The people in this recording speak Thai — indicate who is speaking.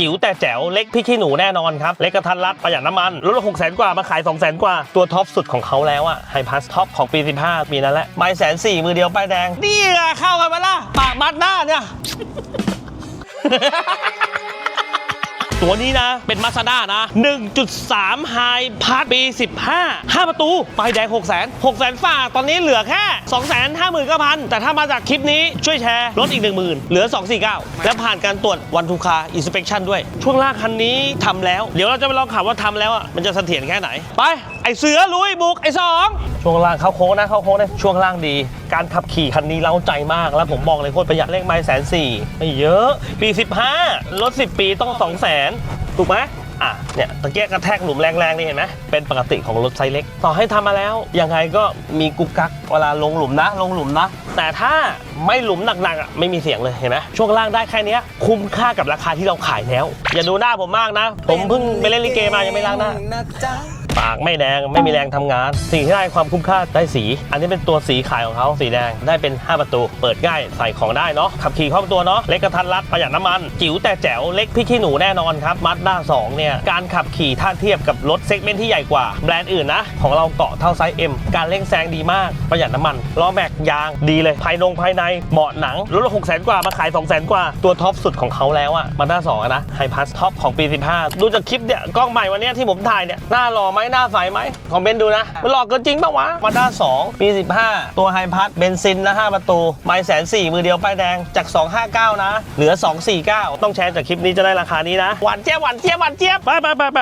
Speaker 1: จิ๋วแต่แจ๋วเล็กพี่ขี้หนูแน่นอนครับ เล็กกระทันรัดประหยัดน้ำมันลดละหกแสนกว่ามาขาย2 0 0แสนกว่า ตัวท็อปสุดของเขาแล้วอะไฮพัสท็อปของปี 15 ปีนั้นแหละใบแสนสี่มือเดียวป้ายแดง นี่อะเข้ากันมาละปากมัดหน้าเนี่ย ตัวนี้นะ เป็นมาซาด้านะ 1.3ไฮพาร์ทปี 15 5 ประตูป้ายแดง6 0 0 0 0 0 6 0 0 0 0ฝ่าตอนนี้เหลือแค่ 2 5 9 0 0 0 แต่ถ้ามาจากคลิปนี้ช่วยแชร์ลดอีก 10,000 เหลือ 249 และผ่านการตรวจวันทุคาอินสเปคชันด้วย ช่วงล่างคันนี้ทำแล้ว เดี๋ยวเราจะไปลองขับว่าทำแล้วอะมันจะเสถียรแค่ไหนไป เสือลุยบุกไอสองช่วงล่างเข้าโค้งนะเข้าโค้งนะช่วงล่างดี การขับขี่คันนี้เล้าใจมากแล้วผมบอกเลยโคตรประหยัดเลขไม้แสนสี่ไม่เยอะ ปี 15 รถ 10 ปีต้อง 2 0 0 0 0 0ถูกไหมอะเนี่ยตะเกียกกระแทกหลุมแรงๆนี่เห็นไหมเป็นปกติของรถไซส์เล็ก ต่อให้ทำมาแล้ว ยังไงก็มีกุกกักเวลาลงหลุมนะ ลงหลุมนะ แต่ถ้าไม่หลุมหนักๆอะไม่มีเสียงเลยเห็นไหมช่วงล่างได้แค่นี้คุ้มค่ากับราคาที่เราขายแล้ว อย่าดูหน้าผมมากนะ ผมเพิ่งไปเล่นลิเกมายังไม่ล้างหน้า ปากไม่แดงไม่มีแรงทำงาน สิ่งที่ได้ความคุ้มค่าได้สี อันนี้เป็นตัวสีขายของเขาสีแดงได้เป็น 5 ประตู เปิดง่ายใส่ของได้เนาะขับขี่คล่องตัวเนาะเล็กกระทัดรัดประหยัดน้ำมัน จิ๋วแต่แจ๋วเล็กพี่ขี้หนูแน่นอนครับมัดด้า2เนี่ยการขับขี่ถ้าเทียบกับรถเซกเมนต์ที่ใหญ่กว่าแบรนด์อื่นนะของเราเกาะเท่าไซส์ M การเร่งแซงดีมากประหยัดน้ำมันล้อแม็กยางดีเลยภายนงภายในเบาะหนังรถละหกแสนกว่ามาขาย2 0 0แสนกว่าตัวท็อปสุดของเขาแล้วอะมาด้า2อะนะไฮพัสท็อปของปี 15 ดูจากคลิปเนี่ยกล้องใหม่วันนี้ที่ผมถ่ายเนี่ยหน้าหล่อไหมหน้าใสไหมคอมเมนต์ดูนะ มันหล่อเกินจริงปะวะมาด้า2ปี 15 ตัวไฮพัสเบนซินนะ5ประตูไม่แสนสี่มือเดียวป้ายแดงจาก 259 นะ เหลือ 249 ต้องแชร์จากคลิปนี้จะได้ราคานี้นะ หวานเจี๊ยบหวานเจี๊ยบหวานเจี๊ยบไปไปไปไป